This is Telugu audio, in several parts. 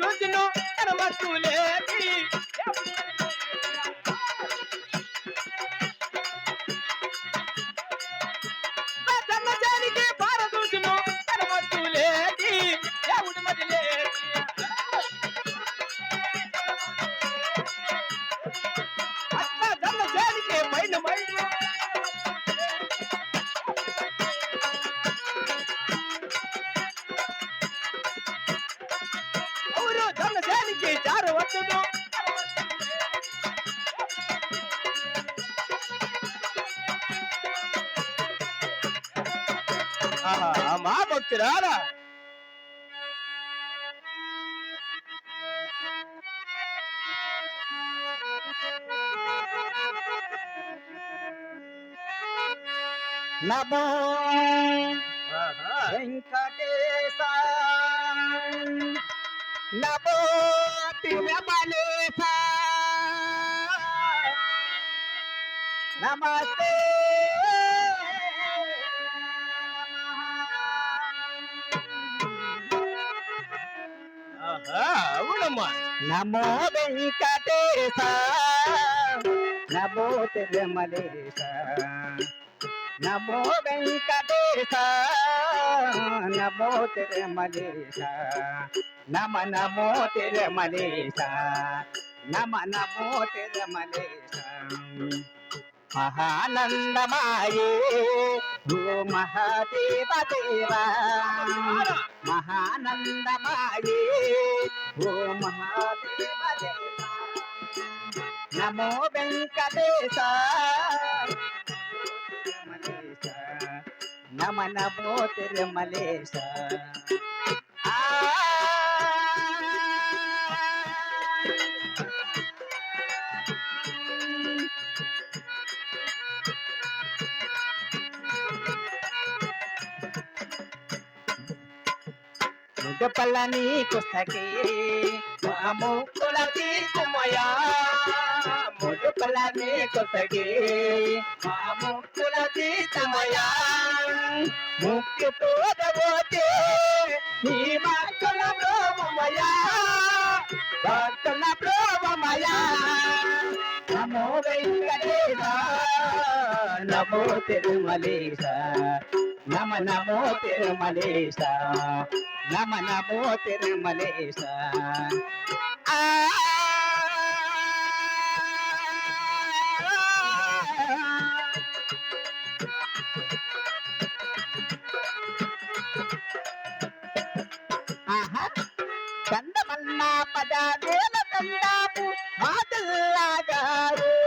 చూచును తన మా భక్తురారా నమో. వెంకటేశ. నమో తిరుమలేశ. నమస్తే. అవునమ్మా. నమో వెంకటేశ. నమో తిరుమలేశ. నమో వెంకటేశ. నమో తిరుమలేశ. నమ నమో తిరుమలేశ. నమ నమో తిరుమలేశ. మహానందమాయే. ఓ మహాదేవ దేవా మహానందమాయే. ఓ మహాదేవ నమో వెంకటేశ. నమ నమో తిరుమలేశ. ఆ ముద్దపల్ల నీకొస్తకే ముక్కుల తీర్చుమయా ముద్దపల్ల నీకొస్తకే ముక్కుల తీర్చుమయా ముక్కు తోడబోతే నీ భక్తుల బ్రోమయా భక్తుల బ్రోమయా నమో వెంకటేశ నమో తిరుమలేశ. నమ నమో తిరుమలేశ. నమ నమో తిరుమలేశ కందమన్నా ఆహా! చందమన్న పద వేల తండాపు మాటల్లాగారు గోవిందా.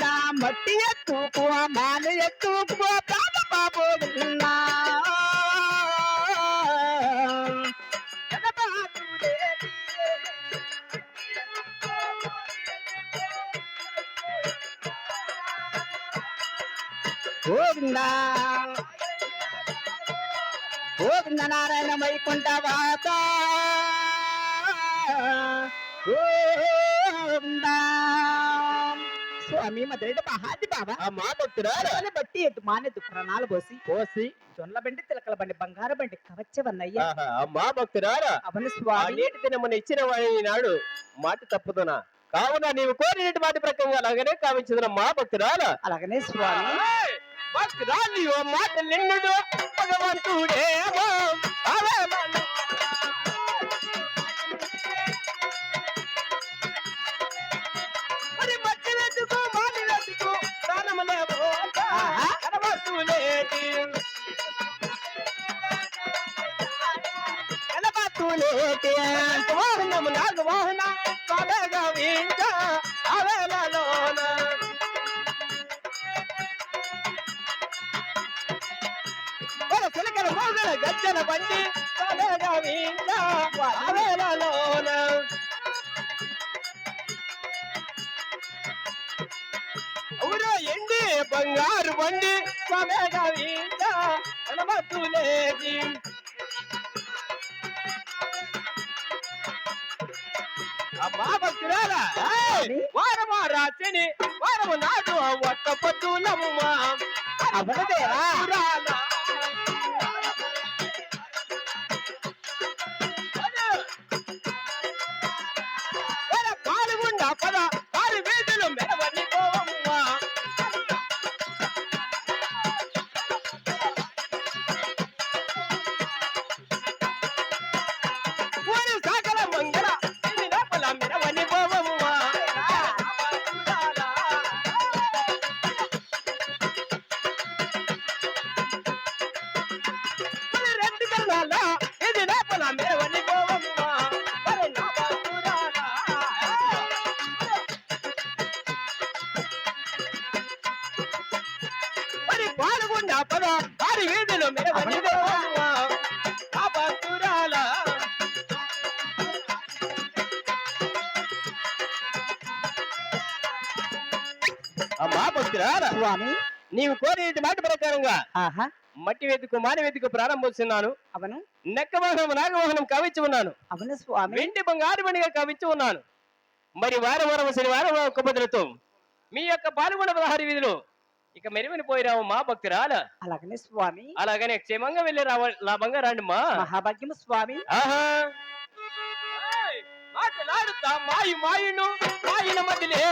నా మట్టి ఎత్తుకో మాల ఎత్తుకో పాప బాబు నా గోవిందా గోవింద నారాయణ వైకుంఠ వాత స్వామి మధురైన మహాది బాబా మా భక్తురారా. అరవల బట్టి ఎటు మానెద్దు ప్రాణాలు పోసి. కోసి జొన్నల బండి తిలకల బండి బంగారు బండి కవచ్చవన్నయ్య మా భక్తురారా అవని స్వామి. నీటి దినమున ఇచ్చిన వాడిని నాడు మాట తప్పుతున్నా కావున నీవు కోరినటి మాట ప్రకారంగా అలాగనే కావించిన మా భక్తురాలా అలాగనే స్వామి! భక్తురాలి ఓ మాట నిన్నుడు భగవంతుడేమో. స్వామిగా వీంచ అవేలలోన మన చిలకల మోగల గజ్జల బండి స్వామిగా వీంచ అవేలలోన ఊరో ఎండి బంగారు బండి స్వామిగా వీంచ నడవతులేటి అమ్మా భక్తురాలా! వారమా రాత్రిని వారము నాడు ఒక్క పొద్దులమ్మ పాల్గొండ పద. పాల్గొండ పద వారి వీధిలో. అమ్మా భక్తురాలా స్వామి. నీవు కోరిన మాట ప్రకారంగా ఆహా. మట్టి వెతుకు మాని వెతుకు ప్రారంభిస్తున్నాను అవును. నెక్క వాహనం నాగవాహనం కవించి ఉన్నాను. అవును స్వామి. వెండి బంగారు మణిగా కవించి ఉన్నాను. మరి వారం వారం శనివారం ఒక బదులతో మీ యొక్క పాల్గొన పదహారు వీధిలో ఇక మెరువని పోయిరావు మా భక్తురాల. అలాగనే స్వామి. అలాగనే క్షేమంగా వెళ్ళి రావ లాభంగా రండి మా మహాభాగ్యం స్వామి. ఆహా! మాటలాడుతా మాయి మాయును మాయిన మదిలేటి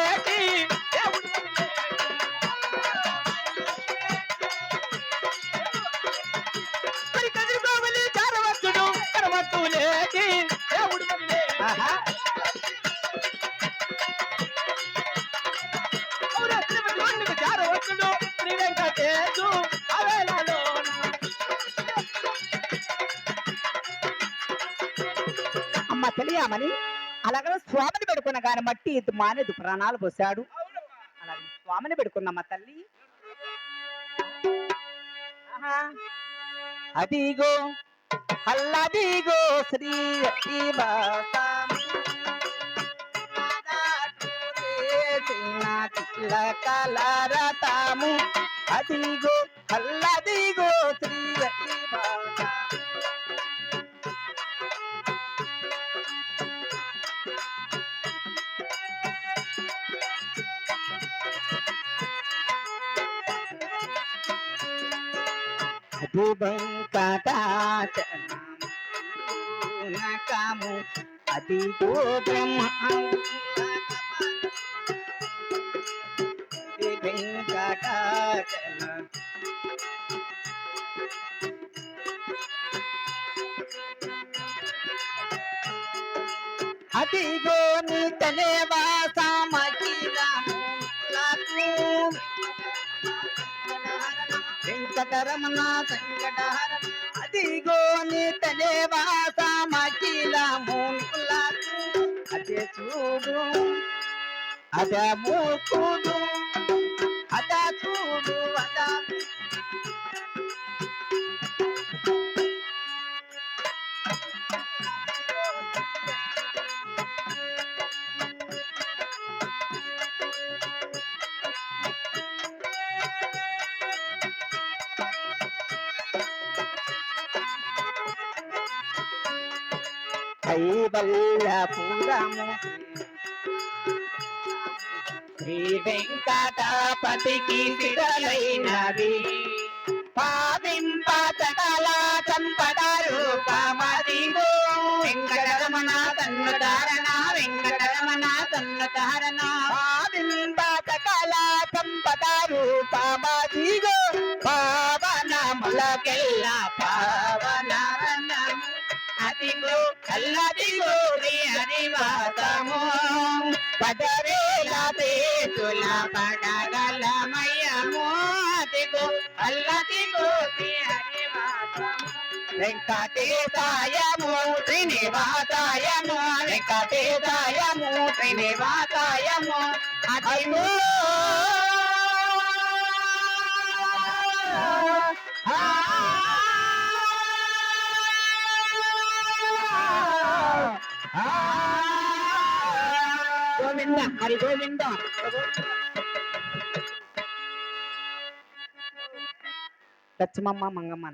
అమ్మ తెలియమని అలాగే స్వామిని పెడుకున్న గాని మట్టి ఇది మానేదు ప్రాణాలు పోసాడు అలాగే స్వామిని పెడుకున్నమ్మ తల్లి. అదిగో అల్లదిగో శ్రీ కలరతాము అదిగో అల్లదిగో శ్రీ అది వెంకటాచనము అది బ్రహ్మ అది వెంకటాచన నీ తనే వాసమకిలము వెంకటరమణ సంకటహరణ అదిగో నీ తనే వాసమకిలము అదే చూడు అదే మూకుడు. కైవల్యపురము శ్రీ వెంకటపతికి సిరలైనది పావింప సకల సంపద రూపమదిగో వెంకటరమణ తన్నుదారణ వెంకటరమణ తన్నుదారణ ధారణ సకల సంపద రూపమదిగో పావనములకెల్ల పావనరణము అదిగో కల్లదిగో గోరి హరివాసము పదవేల పేతుల పడగలమయము అదిగో అల్లదిగో శ్రీ హరివాసము వెంకటేశాయము శ్రీనివాసాయము. వెంకటేశాయము శ్రీనివాసాయము. అదిగో హరి గోవింద. లక్ష్మమ్మ మంగమ్మ.